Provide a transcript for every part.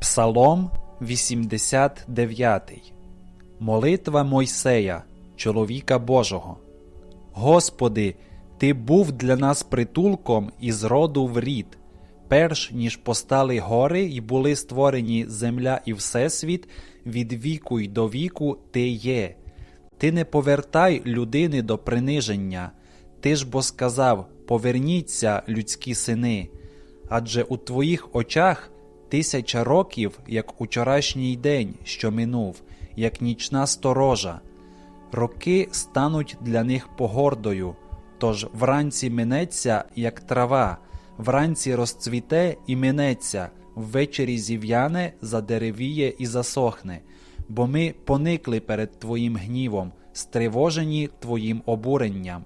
Псалом 89. Молитва Мойсея, чоловіка Божого. Господи, Ти був для нас притулком із роду в рід, перш ніж постали гори і були створені земля і всесвіт, від віку й до віку Ти є. Ти не повертай людини до приниження, ти ж бо сказав: Поверніться, людські сини, адже у твоїх очах тисяча років, як учорашній день, що минув, як нічна сторожа. Роки стануть для них погордою, тож вранці минеться, як трава, вранці розцвіте і минеться, ввечері зів'яне, задеревіє і засохне, бо ми поникли перед Твоїм гнівом, стривожені Твоїм обуренням.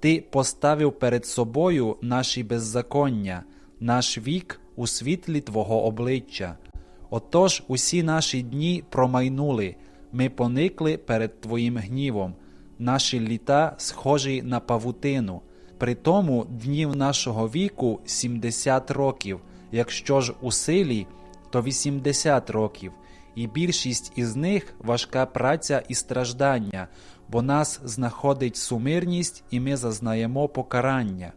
Ти поставив перед собою наші беззаконня, наш вік у світлі Твого обличчя. Отож усі наші дні промайнули, ми поникли перед Твоїм гнівом, наші літа схожі на павутину. При тому днів нашого віку 70 років, якщо ж у силі, то 80 років, і більшість із них важка праця і страждання, бо нас знаходить сумирність, і ми зазнаємо покарання.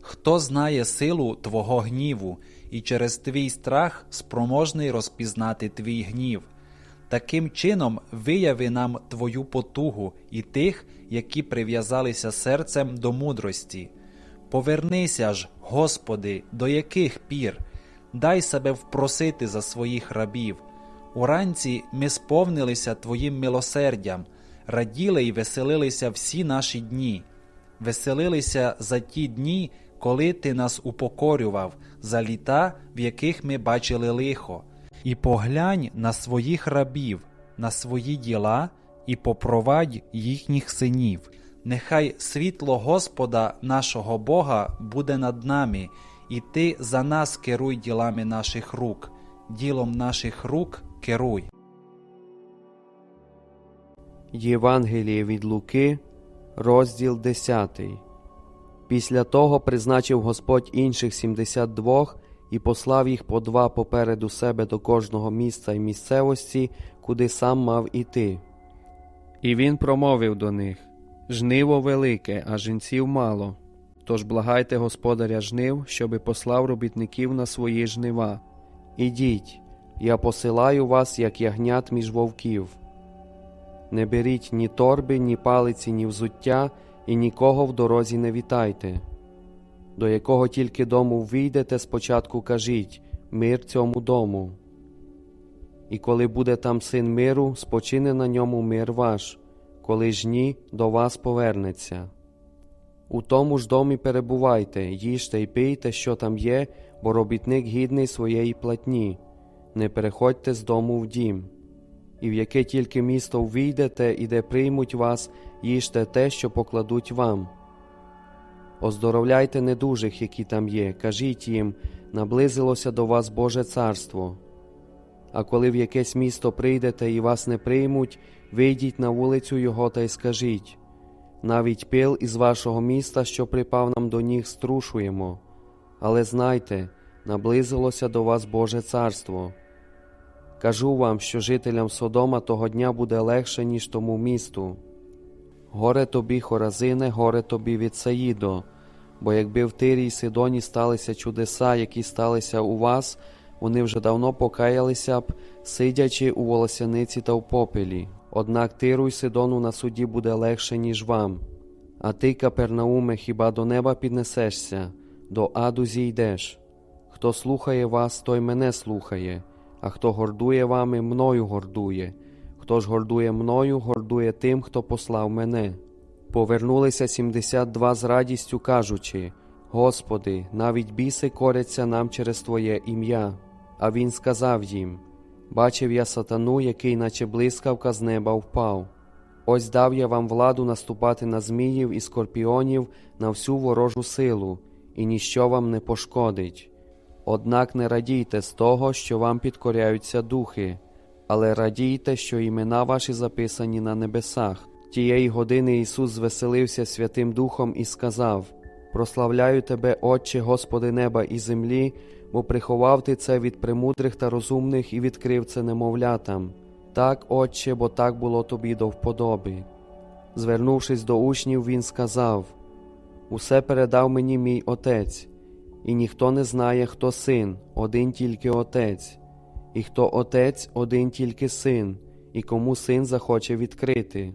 Хто знає силу Твого гніву, і через твій страх спроможний розпізнати твій гнів. Таким чином вияви нам Твою потугу і тих, які прив'язалися серцем до мудрості. Повернися ж, Господи, до яких пір, дай себе впросити за своїх рабів. Уранці ми сповнилися Твоїм милосердям, раділи й веселилися всі наші дні, веселилися за ті дні, коли Ти нас упокорював, за літа, в яких ми бачили лихо, і поглянь на своїх рабів, на свої діла, і попровадь їхніх синів. Нехай світло Господа нашого Бога буде над нами, і Ти за нас керуй ділами наших рук, ділом наших рук керуй. Євангеліє від Луки, розділ 10. Після того призначив Господь інших 72 і послав їх по два попереду себе до кожного місця і місцевості, куди сам мав іти. І він промовив до них Жниво велике, а жінців мало. Тож благайте господаря жнив, щоби послав робітників на свої жнива. Ідіть, я посилаю вас, як ягнят між вовків. Не беріть ні торби, ні палиці, ні взуття, і нікого в дорозі не вітайте. До якого тільки дому війдете, спочатку кажіть мир цьому дому. І коли буде там син миру, спочине на ньому мир ваш, коли ж ні, до вас повернеться. У тому ж домі перебувайте, їжте й пийте, що там є, бо робітник гідний своєї платні, не переходьте з дому в дім. І в яке тільки місто ввійдете і де приймуть вас, їжте те, що покладуть вам. Оздоровляйте недужих, які там є, кажіть їм, наблизилося до вас Боже царство. А коли в якесь місто прийдете і вас не приймуть, вийдіть на вулицю його та й скажіть навіть пил із вашого міста, що припав нам до ніг, струшуємо, але знайте, наблизилося до вас Боже царство. Кажу вам, що жителям Содома того дня буде легше, ніж тому місту. Горе тобі, Хоразине, горе тобі від Саїдо, бо якби в Тирі й Сидоні сталися чудеса, які сталися у вас, вони вже давно покаялися б, сидячи у волосяниці та в попелі. Однак Тиру й Сидону на суді буде легше, ніж вам. А ти, Капернауме, хіба до неба піднесешся, до аду зійдеш. Хто слухає вас, той мене слухає, а хто гордує вами, мною гордує. Хто ж гордує мною, гордує тим, хто послав мене. Повернулися 72 з радістю, кажучи: Господи, навіть біси коряться нам через Твоє ім'я. А він сказав їм: Бачив я сатану, який, наче блискавка, з неба впав. Ось дав я вам владу наступати на зміїв і скорпіонів на всю ворожу силу, і ніщо вам не пошкодить. Однак не радійте з того, що вам підкоряються духи, але радійте, що імена ваші записані на небесах. Тієї години Ісус звеселився Святим Духом і сказав: Прославляю Тебе, Отче, Господи неба і землі, бо приховав ти це від премудрих та розумних і відкрив це немовлятам. Так, Отче, бо так було тобі до вподоби. Звернувшись до учнів, він сказав: Усе передав мені мій отець, і ніхто не знає, хто син, один тільки отець, і хто отець, один тільки син, і кому син захоче відкрити.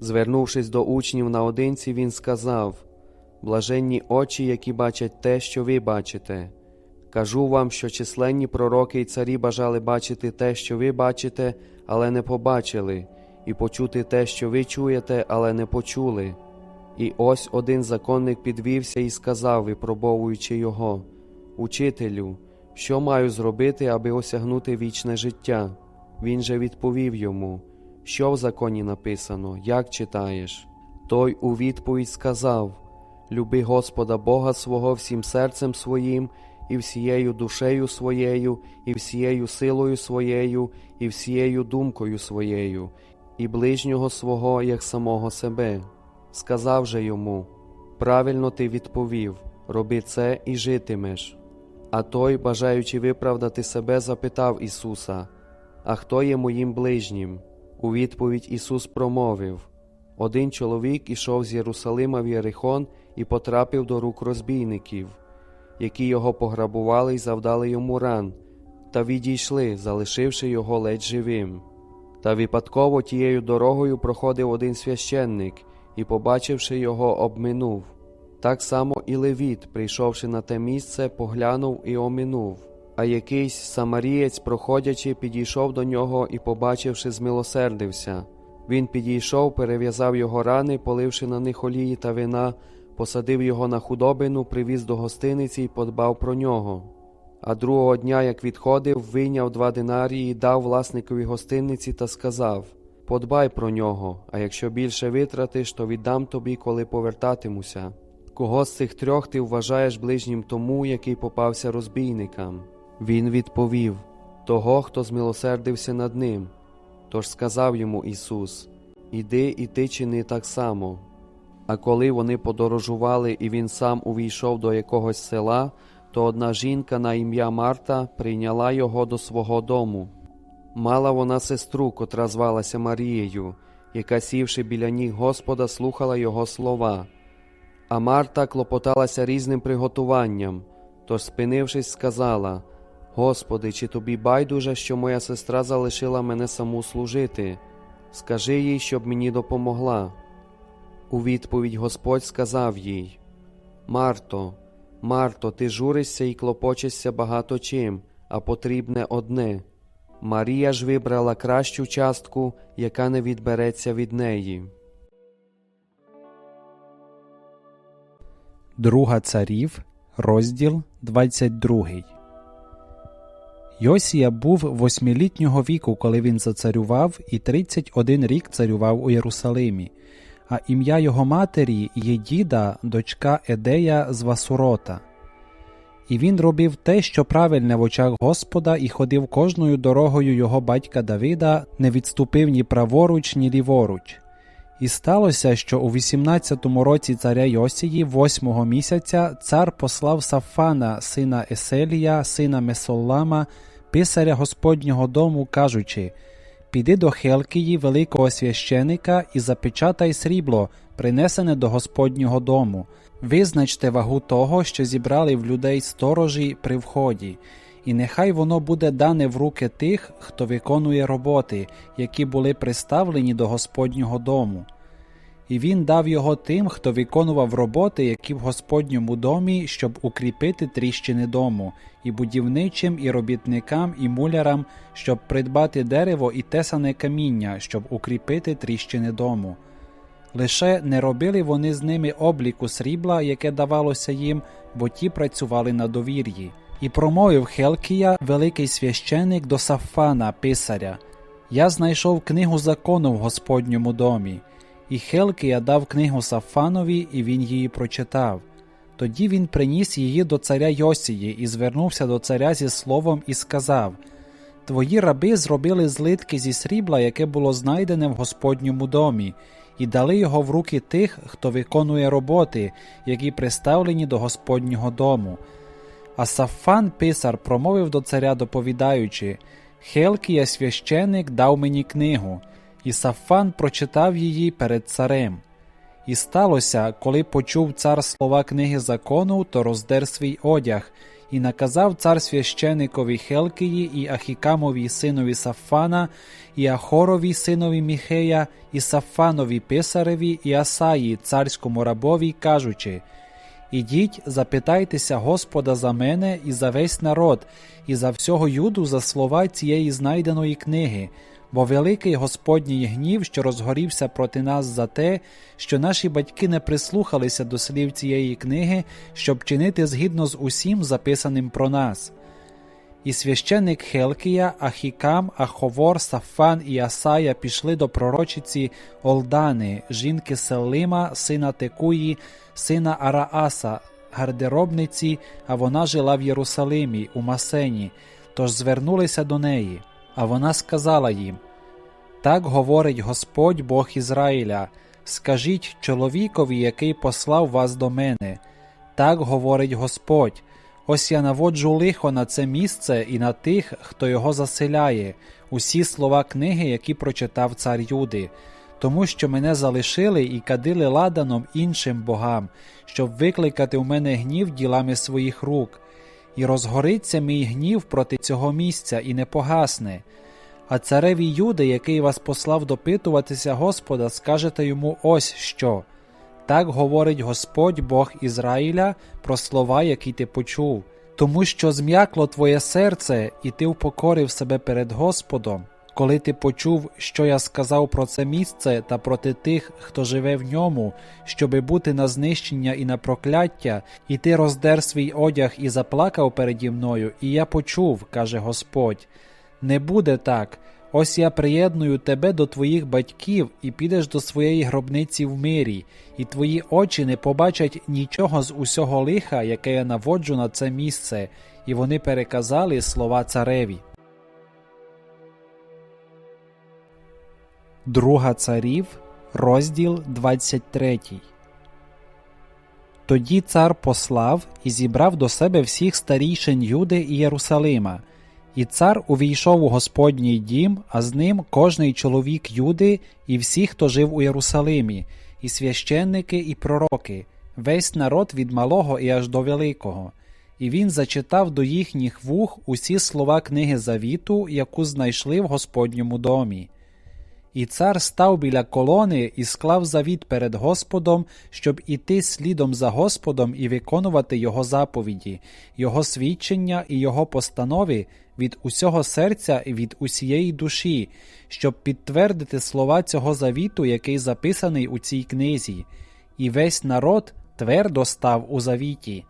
Звернувшись до учнів наодинці, він сказав: Блаженні очі, які бачать те, що ви бачите. Кажу вам, що численні пророки і царі бажали бачити те, що ви бачите, але не побачили, і почути те, що ви чуєте, але не почули. І ось один законник підвівся і сказав, випробовуючи його: Учителю, що маю зробити, аби осягнути вічне життя? Він же відповів йому, що в законі написано, як читаєш? Той у відповідь сказав: Люби Господа Бога свого всім серцем своїм, і всією душею своєю, і всією силою своєю, і всією думкою своєю, і ближнього свого, як самого себе. Сказав же йому: Правильно ти відповів, роби це і житимеш. А той, бажаючи виправдати себе, запитав Ісуса: А хто є моїм ближнім? У відповідь Ісус промовив: Один чоловік ішов з Єрусалима в Єрихон і потрапив до рук розбійників, які його пограбували й завдали йому ран, та відійшли, залишивши його ледь живим. Та випадково тією дорогою проходив один священник і, побачивши його, обминув. Так само і Левіт, прийшовши на те місце, поглянув і оминув. А якийсь самарієць, проходячи, підійшов до нього і, побачивши, змилосердився. Він підійшов, перев'язав його рани, поливши на них олії та вина, посадив його на худобину, привіз до гостиниці і подбав про нього. А другого дня, як відходив, вийняв два динарії дав власникові гостиниці та сказав Подбай про нього, а якщо більше витратиш, то віддам тобі, коли повертатимуся. Кого з цих трьох ти вважаєш ближнім тому, який попався розбійникам? Він відповів того, хто змилосердився над ним. Тож сказав йому Ісус Іди і ти чини так само. А коли вони подорожували, і він сам увійшов до якогось села, то одна жінка на ім'я Марта прийняла його до свого дому. Мала вона сестру, котра звалася Марією, яка, сівши біля ніг Господа, слухала його слова. А Марта клопоталася різним приготуванням, тож, спинившись, сказала Господи, чи тобі байдуже, що моя сестра залишила мене саму служити? Скажи їй, щоб мені допомогла. У відповідь Господь сказав їй Марто, Марто, ти журишся і клопочешся багато чим, а потрібне одне. Марія ж вибрала кращу частку, яка не відбереться від неї. Друга царів, розділ 22. Йосія був восьмилітнього віку, коли він зацарював, і 31 рік царював у Єрусалимі. А ім'я його матері Єдіда, дочка Едея з Васурота. І він робив те, що правильне в очах Господа, і ходив кожною дорогою його батька Давида, не відступив ні праворуч, ні ліворуч. І сталося, що у 18-му році царя Йосії, восьмого місяця, цар послав Сафана, сина Еселія, сина Месоллама, писаря Господнього дому, кажучи Піди до Хелкії, великого священика, і запечатай срібло, принесене до Господнього дому. Визначте вагу того, що зібрали в людей сторожі при вході, і нехай воно буде дане в руки тих, хто виконує роботи, які були приставлені до Господнього дому. І він дав його тим, хто виконував роботи, які в Господньому домі, щоб укріпити тріщини дому, і будівничим, і робітникам, і мулярам, щоб придбати дерево і тесане каміння, щоб укріпити тріщини дому. Лише не робили вони з ними обліку срібла, яке давалося їм, бо ті працювали на довір'ї. І промовив Хелкія, великий священик до Сафана, писаря Я знайшов книгу закону в Господньому домі. І Хелкія дав книгу Сафанові, і він її прочитав. Тоді він приніс її до царя Йосії і звернувся до царя зі словом і сказав Твої раби зробили злитки зі срібла, яке було знайдене в Господньому домі, і дали його в руки тих, хто виконує роботи, які приставлені до Господнього дому. А Сафан писар промовив до царя, доповідаючи Хелкія священик дав мені книгу, і Сафан прочитав її перед царем. І сталося, коли почув цар слова книги закону, то роздер свій одяг, і наказав цар священикові Хелкії і Ахікамові синові Сафана, і Ахорові синові Міхея, і Сафанові писареві, і Асаї, царському рабові, кажучи Ідіть, запитайтеся Господа за мене і за весь народ, і за всього юду за слова цієї знайденої книги, бо великий Господній гнів, що розгорівся проти нас за те, що наші батьки не прислухалися до слів цієї книги, щоб чинити згідно з усім записаним про нас. І священник Хелкія, Ахікам, Аховор, Сафан і Асая пішли до пророчиці Олдани, жінки Селима, сина Текуї, сина Арааса, гардеробниці, а вона жила в Єрусалимі, у Масені, тож звернулися до неї. А вона сказала їм: Так говорить Господь Бог Ізраїля: скажіть чоловікові, який послав вас до мене. Так говорить Господь. Ось я наводжу лихо на це місце і на тих, хто його заселяє, усі слова книги, які прочитав цар Юди, тому що мене залишили і кадили ладаном іншим богам, щоб викликати у мене гнів ділами своїх рук, і розгориться мій гнів проти цього місця і не погасне. А цареві Юди, який вас послав допитуватися Господа, скажете йому ось що. Так говорить Господь Бог Ізраїля про слова, які ти почув, тому що зм'якло твоє серце, і ти впокорив себе перед Господом, коли ти почув, що я сказав про це місце та проти тих, хто живе в ньому, щоби бути на знищення і на прокляття, і ти роздер свій одяг і заплакав переді мною, і я почув, каже Господь. Не буде так. Ось я приєдную тебе до твоїх батьків і підеш до своєї гробниці в мирі, і твої очі не побачать нічого з усього лиха, яке я наводжу на це місце, і вони переказали слова цареві. Друга царів, розділ 23 Тоді цар послав і зібрав до себе всіх старійшин Юди і Єрусалима. І цар увійшов у Господній дім, а з ним кожний чоловік Юди і всі, хто жив у Єрусалимі, і священники, і пророки, весь народ від малого і аж до великого. І він зачитав до їхніх вух усі слова книги завіту, яку знайшли в Господньому домі. І цар став біля колони і склав завіт перед Господом, щоб іти слідом за Господом і виконувати його заповіді, його свідчення і його постанови від усього серця і від усієї душі, щоб підтвердити слова цього завіту, який записаний у цій книзі, і весь народ твердо став у завіті.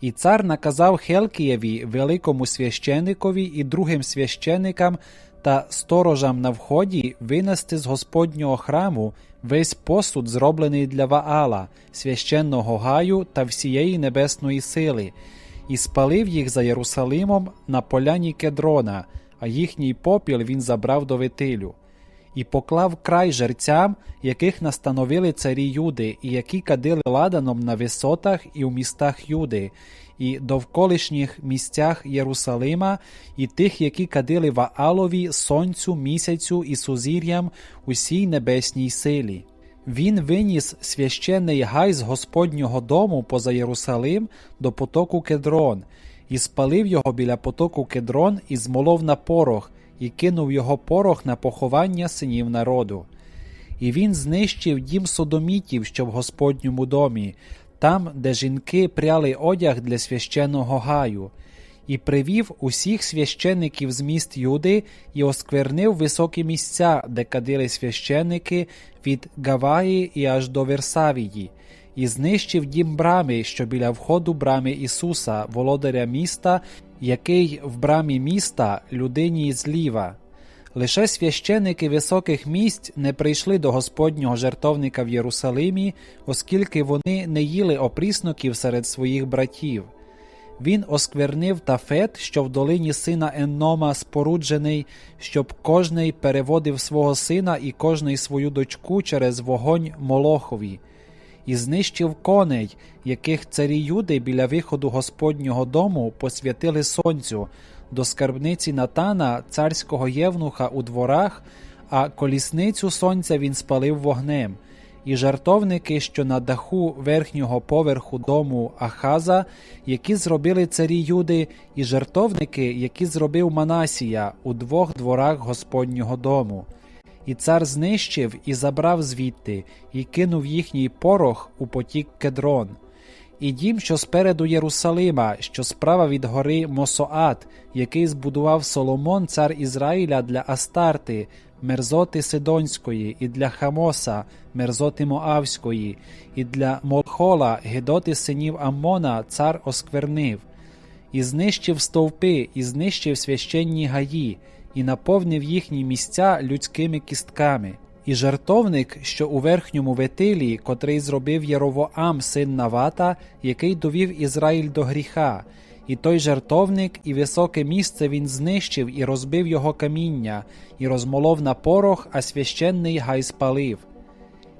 І цар наказав Хелкієві, великому священикові і другим священикам та сторожам на вході винести з Господнього храму весь посуд, зроблений для Ваала, священного гаю та всієї небесної сили, і спалив їх за Єрусалимом на поляні Кедрона, а їхній попіл він забрав до витилю. І поклав край жерцям, яких настановили царі Юди, і які кадили ладаном на висотах і у містах Юди, і довколишніх місцях Єрусалима, і тих, які кадили Ваалові, сонцю, місяцю і сузір'ям усій небесній силі. Він виніс священний гай з Господнього дому поза Єрусалим до потоку Кедрон, і спалив його біля потоку Кедрон і змолов на порох, і кинув його порох на поховання синів народу. І він знищив дім содомітів, що в Господньому домі, там, де жінки пряли одяг для священного гаю, і привів усіх священиків з міст Юди і осквернив високі місця, де кадили священики від Гаваї і аж до Версавії, і знищив дім брами, що біля входу брами Ісуса, володаря міста, який в брамі міста людині зліва. Лише священики високих місць не прийшли до Господнього жертовника в Єрусалимі, оскільки вони не їли опрісноків серед своїх братів. Він осквернив тафет, що в долині сина Еннома споруджений, щоб кожний переводив свого сина і кожний свою дочку через вогонь Молохові. і знищив коней, яких царі Юди біля виходу Господнього дому посвятили сонцю, до скарбниці Натана, царського євнуха у дворах, а колісницю сонця він спалив вогнем. І жартовники, що на даху верхнього поверху дому Ахаза, які зробили царі Юди, і жартовники, які зробив Манасія у двох дворах Господнього дому. І цар знищив і забрав звідти, і кинув їхній порох у потік Кедрон. І дім, що спереду Єрусалима, що справа від гори Мосоат, який збудував Соломон, цар Ізраїля для Астарти, мерзоти Сидонської, і для Хамоса, мерзоти Моавської, і для Молхола, гедоти синів Аммона, цар осквернив, і знищив стовпи, і знищив священні гаї, і наповнив їхні місця людськими кістками. І жартовник, що у верхньому ветилі, котрий зробив Єровоам, син Навата, який довів Ізраїль до гріха, і той жартовник, і високе місце він знищив і розбив його каміння, і розмолов на порох, а священний гай спалив.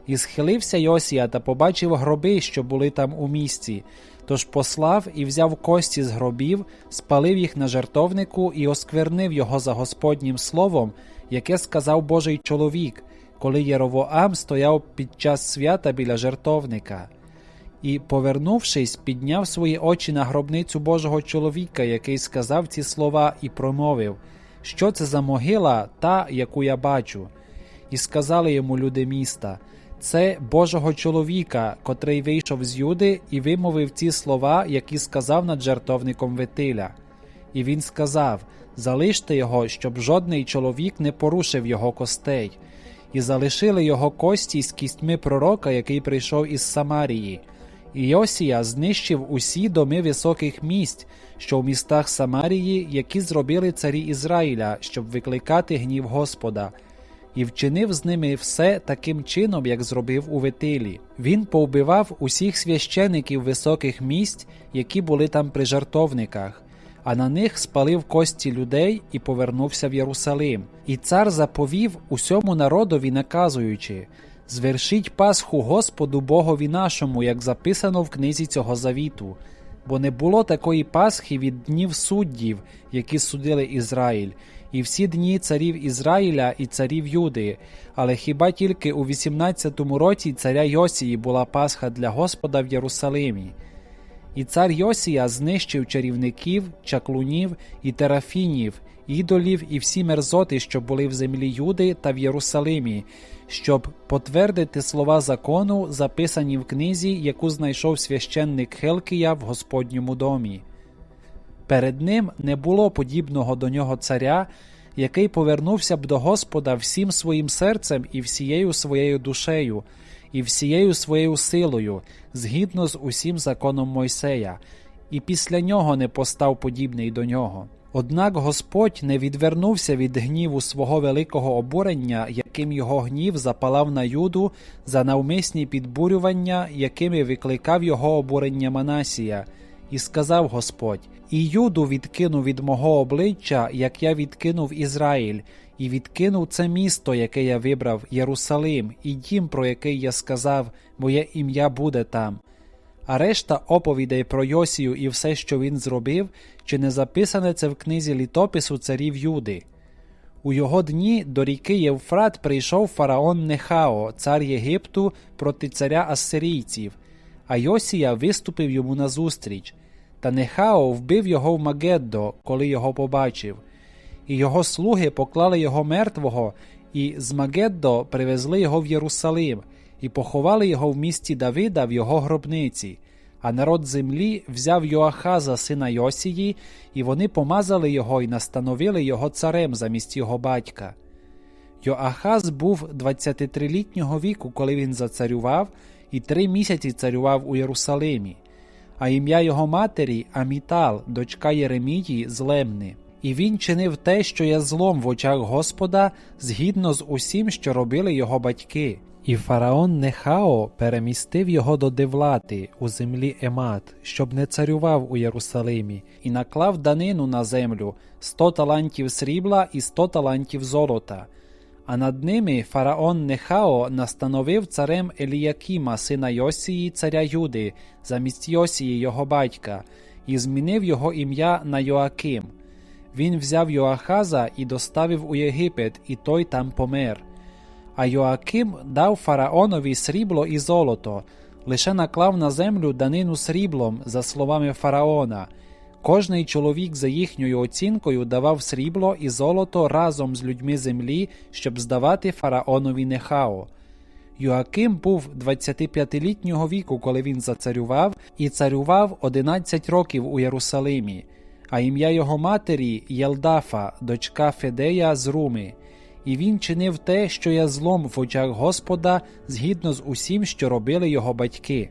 І схилився Йосія та побачив гроби, що були там у місці. Тож послав і взяв кості з гробів, спалив їх на жартовнику і осквернив його за Господнім словом, яке сказав Божий чоловік, коли Єровоам стояв під час свята біля жертовника. І, повернувшись, підняв свої очі на гробницю Божого чоловіка, який сказав ці слова, і промовив, що це за могила, та, яку я бачу. І сказали йому люди міста це Божого чоловіка, котрий вийшов з Юди і вимовив ці слова, які сказав над жертовником Витиля. І він сказав: Залиште його, щоб жодний чоловік не порушив його костей, і залишили його кості з кістьми пророка, який прийшов із Самарії. І Йосія знищив усі доми високих місць, що в містах Самарії, які зробили царі Ізраїля, щоб викликати гнів Господа і вчинив з ними все таким чином, як зробив у Витилі. Він повбивав усіх священиків високих місць, які були там при жартовниках, а на них спалив кості людей і повернувся в Єрусалим. І цар заповів усьому народові, наказуючи Звершіть Пасху Господу Богові нашому, як записано в книзі цього завіту. Бо не було такої Пасхи від днів суддів, які судили Ізраїль, і всі дні царів Ізраїля і царів Юди, але хіба тільки у 18-му році царя Йосії була Пасха для Господа в Єрусалимі. І цар Йосія знищив чарівників, чаклунів і терафінів, ідолів і всі мерзоти, що були в землі Юди та в Єрусалимі, щоб потвердити слова закону, записані в книзі, яку знайшов священник Хелкія в Господньому домі. Перед ним не було подібного до нього царя, який повернувся б до Господа всім своїм серцем і всією своєю душею, і всією своєю силою, згідно з усім законом Мойсея, і після нього не постав подібний до нього. Однак Господь не відвернувся від гніву свого великого обурення, яким його гнів запалав на юду за навмисні підбурювання, якими викликав його обурення Манасія, і сказав Господь: І юду відкинув від мого обличчя, як я відкинув Ізраїль, і відкинув це місто, яке я вибрав, Єрусалим, і дім, про який я сказав, моє ім'я буде там. А решта оповідей про Йосію і все, що він зробив, чи не записане це в книзі літопису царів Юди. У його дні до ріки Євфрат прийшов фараон Нехао, цар Єгипту, проти царя Ассирійців, а Йосія виступив йому назустріч. Та Нехао вбив його в Магеддо, коли його побачив, і його слуги поклали його мертвого, і з Магеддо привезли його в Єрусалим, і поховали його в місті Давида в його гробниці. А народ землі взяв Йоахаза, сина Йосії, і вони помазали його і настановили його царем замість його батька. Йоахаз був 23-літнього віку, коли він зацарював, і три місяці царював у Єрусалимі, а ім'я його матері Амітал, дочка Єремії, злемни. І він чинив те, що є злом в очах Господа, згідно з усім, що робили його батьки. І фараон Нехао перемістив його до Девлати у землі Емат, щоб не царював у Єрусалимі, і наклав данину на землю сто талантів срібла і сто талантів золота. А над ними фараон Нехао настановив царем Еліякіма, сина Йосії, царя Юди, замість Йосії його батька, і змінив його ім'я на Йоаким. Він взяв Йоахаза і доставив у Єгипет, і той там помер. А Йоаким дав фараонові срібло і золото, лише наклав на землю данину сріблом, за словами фараона. Кожний чоловік за їхньою оцінкою давав срібло і золото разом з людьми землі, щоб здавати фараонові Нехао. Йоаким був 25-літнього віку, коли він зацарював, і царював 11 років у Єрусалимі, а ім'я його матері Єлдафа, дочка Федея з Руми. І він чинив те, що є злом в очах Господа, згідно з усім, що робили його батьки.